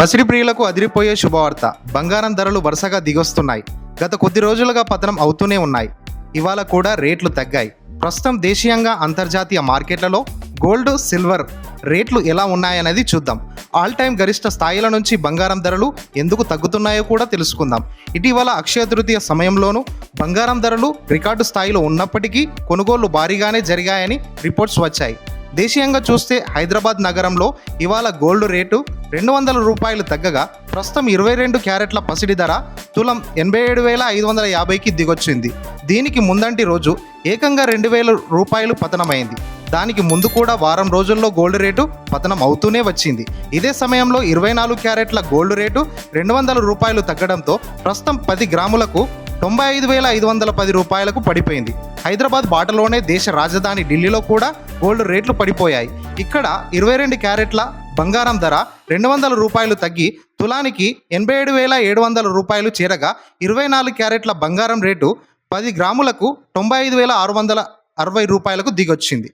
పసిడి ప్రియులకు అదిరిపోయే శుభవార్త. బంగారం ధరలు వరుసగా దిగొస్తున్నాయి. గత కొద్ది రోజులుగా పతనం అవుతూనే ఉన్నాయి. ఇవాళ కూడా రేట్లు తగ్గాయి. ప్రస్తుతం దేశీయంగా అంతర్జాతీయ మార్కెట్లలో గోల్డ్ సిల్వర్ రేట్లు ఎలా ఉన్నాయనేది చూద్దాం. ఆల్ టైమ్ గరిష్ట స్థాయిల నుంచి బంగారం ధరలు ఎందుకు తగ్గుతున్నాయో కూడా తెలుసుకుందాం. ఇటీవల అక్షయ తృతీయ సమయంలోనూ బంగారం ధరలు రికార్డు స్థాయిలో ఉన్నప్పటికీ కొనుగోళ్ళు భారీగానే జరిగాయని రిపోర్ట్స్ వచ్చాయి. దేశీయంగా చూస్తే హైదరాబాద్ నగరంలో ఇవాళ గోల్డ్ రేటు రెండు వందల రూపాయలు తగ్గగా ప్రస్తుతం ఇరవై రెండు క్యారెట్ల పసిడి ధర తులం ఎనభై ఏడు వేల ఐదు వందల యాభైకి దిగొచ్చింది. దీనికి ముందంటి రోజు ఏకంగా రెండు వేల రూపాయలు పతనమైంది. దానికి ముందు కూడా వారం రోజుల్లో గోల్డ్ రేటు పతనం అవుతూనే వచ్చింది. ఇదే సమయంలో ఇరవై నాలుగు క్యారెట్ల గోల్డ్ రేటు రెండు వందల రూపాయలు తగ్గడంతో ప్రస్తుతం పది గ్రాములకు తొంభై ఐదు వేల ఐదు వందల పది రూపాయలకు పడిపోయింది. హైదరాబాద్ బాటలోనే దేశ రాజధాని ఢిల్లీలో కూడా గోల్డ్ రేట్లు పడిపోయాయి. ఇక్కడ ఇరవై రెండు క్యారెట్ల బంగారం ధర రెండు వందల రూపాయలు తగ్గి తులానికి ఎనభై ఏడు వేల ఏడు వందల రూపాయలు చేరగా ఇరవై నాలుగు క్యారెట్ల బంగారం రేటు పది గ్రాములకు తొంభై ఐదు వేల ఆరు వందల అరవై రూపాయలకు దిగొచ్చింది.